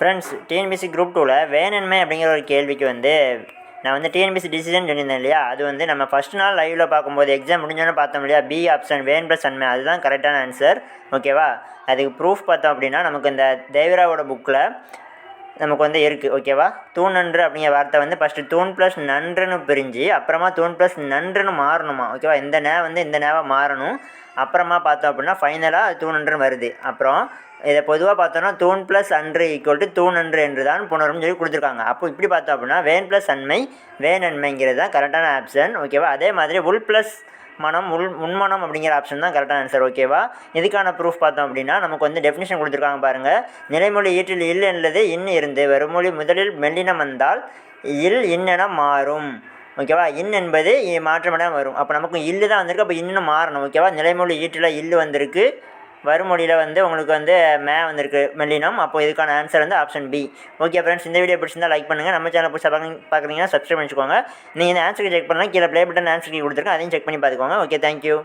Friends TNPSC group டூவில் வேணன்மை அப்படிங்கிற ஒரு கேள்விக்கு வந்து நான் வந்து டிஎன்பிசி டிசிஷன் சொல்லியிருந்தேன் இல்லையா? அது வந்து நம்ம ஃபஸ்ட் நாள் லைவில் பார்க்கும்போது எக்ஸாம் முடிஞ்சோன்னு பார்த்தோம் இல்லையா? பி ஆப்ஷன் வேன் ப்ளஸ் அண்மை அதுதான் கரெக்டான ஆன்சர் ஓகேவா அதுக்கு ப்ரூஃப் பார்த்தோம் அப்படின்னா நமக்கு இந்த தேவராவோட புக்கில் நமக்கு வந்து இருக்குது ஓகேவா தூண் நன்று அப்படிங்கிற வார்த்தை வந்து ஃபஸ்ட்டு தூண் ப்ளஸ் நன்றுன்னு பிரிஞ்சு அப்புறமா தூண் ப்ளஸ் நன்றுன்னு மாறணுமா ஓகேவா இந்த நே வந்து இந்த நேவாக மாறணும். அப்புறமா பார்த்தோம் அப்படின்னா ஃபைனலாக தூண் நன்றுன்னு வருது. அப்புறம் இதை பொதுவாக பார்த்தோன்னா தூண் ப்ளஸ் அன்று ஈக்குவல் டு தூண் அன்று என்று தான் புணரும் சொல்லி கொடுத்துருக்காங்க. அப்போ இப்படி பார்த்தோம் அப்படின்னா வேன் ப்ளஸ் அண்மை வேணன்மைங்கிறது தான் கரெக்டான ஆப்ஷன் ஓகேவா அதே மாதிரி உள் ப்ளஸ் மனம் உள் உண்மனம் அப்படிங்கிற ஆப்ஷன் தான் கரெக்டான ஆன்சர் ஓகேவா இதுக்கான ப்ரூஃப் பார்த்தோம் அப்படின்னா நமக்கு வந்து டெஃபினிஷன் கொடுத்துருக்காங்க பாருங்கள் நிலைமொழி ஈற்றில் இல் என்பது இன் இருந்து வருமொழி முதலில் மெல்லினம் வந்தால் இல் இன்னென மாறும். ஓகேவா இன் என்பது மாற்றமிடம் வரும். அப்போ நமக்கு இல்லு தான் வந்திருக்கு அப்போ இன்னும் மாறணும் ஓகேவா நிலைமொழி ஈற்றில் இல்லு வந்திருக்கு. வறுமொழியில் வந்து உங்களுக்கு வந்து மே வந்திருக்கு மெல்லினம். அப்போ இதுக்கான ஆன்சர் வந்து ஆப்ஷன் பி ஓகே ஃப்ரெண்ட்ஸ் இந்த வீடியோ பிடிச்சிருந்தா லைக் பண்ணுங்கள் நம்ம சேனல் புதுசாக பார்க்க பார்க்குறீங்கன்னா சப்ஸ்கிரைப் பண்ணிக்கோங்க. நீங்கள் இந்த ஆன்சருக்கு செக் பண்ணலாம். கீழே ப்ளே பட்டன் ஆன்சருக்கு கொடுத்துருக்கோம் அதையும் செக் பண்ணி பார்த்துக்கோங்க. Okay thank you